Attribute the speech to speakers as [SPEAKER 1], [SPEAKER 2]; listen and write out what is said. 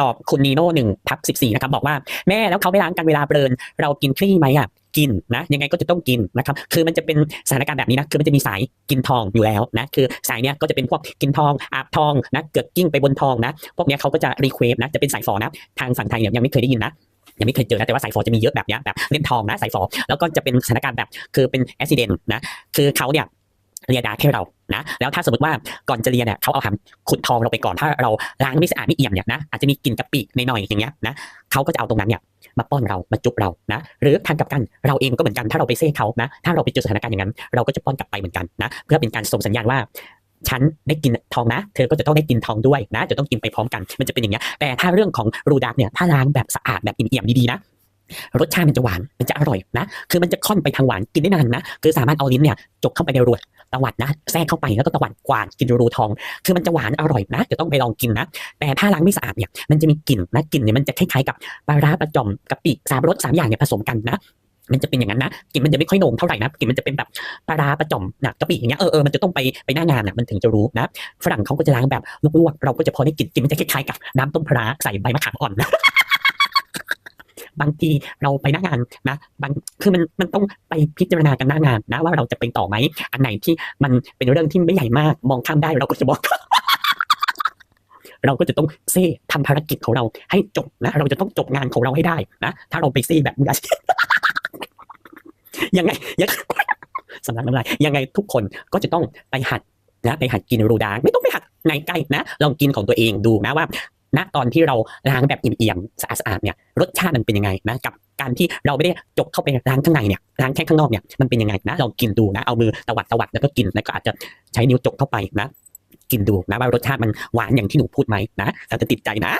[SPEAKER 1] ตอบคุณนีโน่หนึ่งพับสิบสี่นะครับบอกว่าแม่แล้วเขาไม่ล้างกันเวลาเบรนเรากินคลี่ไหมอะกินนะยังไงก็จะต้องกินนะครับคือมันจะเป็นสถานการณ์แบบนี้นะคือมันจะมีสายกินทองอยู่แล้วนะคือสายเนี้ยก็จะเป็นพวกกินทองอาบทองนะเกิดกิ้งไปบนทองนะพวกเนี้ยเขาก็จะรีเควฟนะจะเป็นสายฟอนะทางฝั่งไทยเนี่ยยังไม่เคยได้ยินนะยังไม่เคยเจอนะแต่ว่าสายฟอจะมีเยอะแบบเนี้ยแบบเล่นทองนะสายฟอแล้วก็จะเป็นสถานการณ์แบบคือเป็นอุบิเหตุนะคือเขาเนี่ย เรียดาแค่เรานะ แล้วถ้าสมมติว่าก่อนจะเรียนเนี่ยเขาเอาหำขุดทองเราไปก่อนถ้าเราล้างไม่สะอาดไม่เอี่ยมเนี่ยนะอาจจะมีกลิ่นกะปิหน่อยๆอย่างเงี้ยนะเขาก็จะเอาตรงนั้นเนี่ยมาป้อนเรามาจุบเรานะ หรือทางกับกันเราเองก็เหมือนกันถ้าเราไปเซ่เขานะ ถ้าเราไปเจอสถานการณ์อย่างนั้น เราก็จะป้อนกลับไปเหมือนกันนะ เพื่อเป็นการส่งสัญญาณว่าฉันได้กินทองนะ เธอก็จะต้องได้กินทองด้วยนะ จะต้องกินไปพร้อมกัน มันจะเป็นอย่างเงี้ย แต่ถ้าเรื่องของรูดักเนี่ย ถ้าล้างแบบสะอาดแบบอิ่มเอี่ยมดีๆนะ รสชาติมันจะหวาน มันจะอร่อยนะ คือมันจะค่อนไปทางหวาน กินได้นานนะ คือสามารถเอาลิ้นเนี่ยจกเข้าไปในรู ตวัดนะแทรกเข้าไปแล้วก็ตวัดกวาดกินรูทอง คือมันจะหวานอร่อยนะจะต้องไปลองกินนะ แต่ถ้าล้างไม่สะอาดเนี่ยมันจะมีกลิ่นนะกลิ่นเนี่ยมันจะคล้ายๆกับปลาร้าปลาจอมกะปิสามรสสามอย่างเนี่ยผสมกันนะมันจะเป็นอย่างนั้นนะกลิ่นมันจะไม่ค่อยโหนงเท่าไหร่นะกลิ่นมันจะเป็นแบบปลาร้าปลาจอมนะกะปิอย่างเงี้ยเออเออมันจะต้องไปไปหน้างานอะมันถึงจะรู้นะฝรั่งเขาก็จะล้างแบบลวกๆเราก็จะพอได้กลิ่นกลิ่นมันจะคล้ายๆกับน้ำต้มปลาร้าใส่ใบมะขามอ่อนนะ บางทีเราไปหน้างานนะบางคือมันมันต้องไปพิจารณากันหน้างานนะ ว่าเราจะไปต่อไหมอันไหนที่มันเป็นเรื่องที่ไม่ใหญ่มาก มองข้ามได้เราก็จะบอกเราก็จะต้องเซ่ทำภารกิจของเราให้จบนะ เราจะต้องจบงานของเราให้ได้นะถ้าเราไปเซ่แบบมืออาชีพยังไงยังสำนักน้ำลายยังไงทุกคนก็จะต้องไปหัดนะไปหัดกินรูดาไม่ต้องไปหัดในใกล้นะ ลองกินของตัวเองดูนะว่า ณตอนที่เราล้างแบบเอี่ยมๆสะอาดๆเนี่ยรสชาติมันเป็นยังไงนะกับการที่เราไม่ได้จกเข้าไปล้างข้างในเนี่ยล้างแค่ข้างนอกเนี่ยมันเป็นยังไงนะลองกินดูนะเอามือตวัดตวัดแล้วก็กินแล้วก็อาจจะใช้นิ้วจกเข้าไปนะ กินดูนะว่ารสชาติมันหวานอย่างที่หนูพูดไหมนะเราจะติดใจนะ